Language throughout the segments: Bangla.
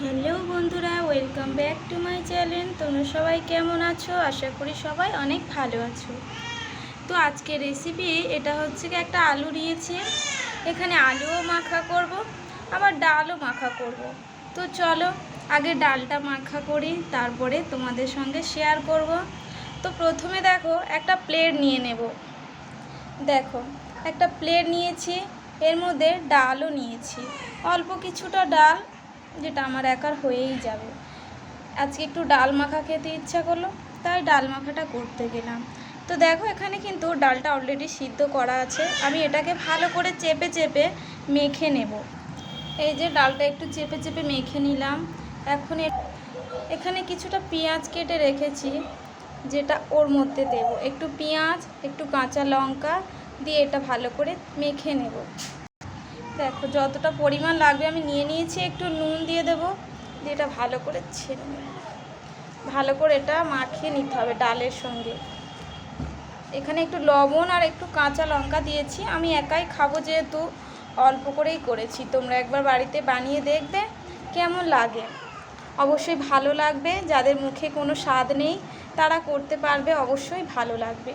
হ্যালো বন্ধুরা welcome back to my channel তোমরা সবাই কেমন আছো? আশা করি সবাই অনেক ভালো আছো। তো আজকে রেসিপি এটা হচ্ছে কি একটা আলু নিয়েছি। এখানে আলুও মাখা করব, আবার ডালও মাখা করব। তো চলো, আগে ডালটা মাখা করি, তারপরে তোমাদের সঙ্গে শেয়ার করব। তো প্রথমে দেখো, একটা প্লেট নিয়ে নেব। দেখো, একটা প্লেট নিয়েছি, এর মধ্যে ডালও নিয়েছি। অল্প কিছুটা ডাল যেটা আমার একার হয়েই যাবে। আজকে একটু ডাল মাখা খেতে ইচ্ছা করল, তাই ডাল মাখাটা করতে গেলাম। তো দেখো, এখানে কিন্তু ডালটা অলরেডি সিদ্ধ করা আছে। আমি এটাকে ভালো করে চেপে চেপে মেখে নেব। এই যে ডালটা একটু চেপে চেপে মেখে নিলাম। এখন এখানে কিছুটা পেঁয়াজ কেটে রেখেছি, যেটা ওর মধ্যে দেব। একটু পেঁয়াজ, একটু কাঁচা লঙ্কা দিয়ে এটা ভালো করে মেখে নেব। দেখো, যতটা পরিমাণ লাগবে আমি নিয়ে নিয়েছি, একটু নুন দিয়ে দেব। দিয়ে এটা ভালো করে ছেড়ে ভালো করে এটা মাখিয়ে নিতে হবে ডালের সঙ্গে। এখানে একটু লবণ আর একটু কাঁচা লঙ্কা দিয়েছি। আমি একাই খাব যেহেতু, অল্প করেই করেছি। তোমরা একবার বাড়িতে বানিয়ে দেখবে, কেমন লাগে। অবশ্যই ভালো লাগবে। যাদের মুখে কোনো স্বাদ নেই, তারা করতে পারবে, অবশ্যই ভালো লাগবে।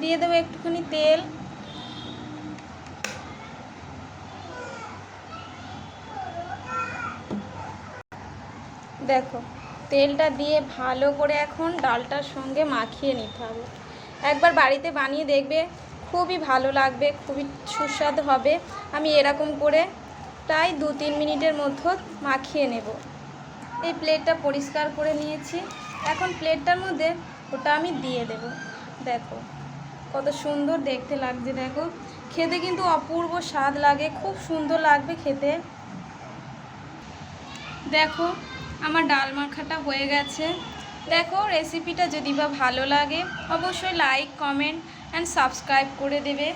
দিয়ে দেবো একটুখানি তেল। দেখো, তেলটা দিয়ে ভালো করে এখন ডালটার সঙ্গে মাখিয়ে নিতে হবে। একবার বাড়িতে বানিয়ে দেখবে, খুবই ভালো লাগবে, খুবই সুস্বাদু হবে। আমি এরকম করে প্রায় দু তিন মিনিটের মধ্যে মাখিয়ে নেব। এই প্লেটটা পরিষ্কার করে নিয়েছি। এখন প্লেটটার মধ্যে ওটা আমি দিয়ে দেব। দেখো, কত সুন্দর দেখতে লাগছে, দেখো। খেতে কিন্তু অপূর্ব স্বাদ লাগে, খুব সুন্দর লাগবে খেতে। দেখো আমার ডাল মাখাটা হয়ে গেছে। দেখো রেসিপিটা যদি বা ভালো লাগে, অবশ্যই লাইক কমেন্ট অ্যান্ড সাবস্ক্রাইব করে দেবে।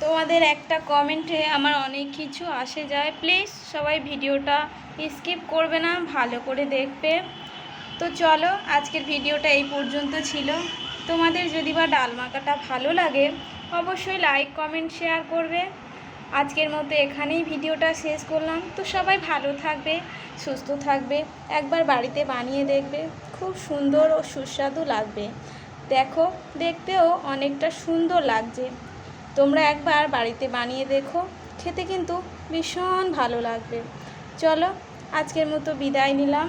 তোমাদের একটা কমেন্টে আমার অনেক কিছু আসে যায়। প্লিজ সবাই ভিডিওটা স্কিপ করবে না, ভালো করে দেখবে। তো চলো, আজকের ভিডিওটা এই পর্যন্ত ছিল। তোমাদের যদি বা ডাল মাখাটা ভালো লাগে, অবশ্যই লাইক কমেন্ট শেয়ার করবে। আজকের মতো এখানেই ভিডিওটা শেষ করলাম। তো সবাই ভালো থাকবে, সুস্থ থাকবে, একবার বাড়িতে বানিয়ে দেখবে, খুব সুন্দর ও সুস্বাদু লাগবে। দেখো, দেখতেও অনেকটা সুন্দর লাগছে। তোমরা একবার বাড়িতে বানিয়ে দেখো, খেতে কিন্তু ভীষণ ভালো লাগবে। চলো, আজকের মতো বিদায় নিলাম।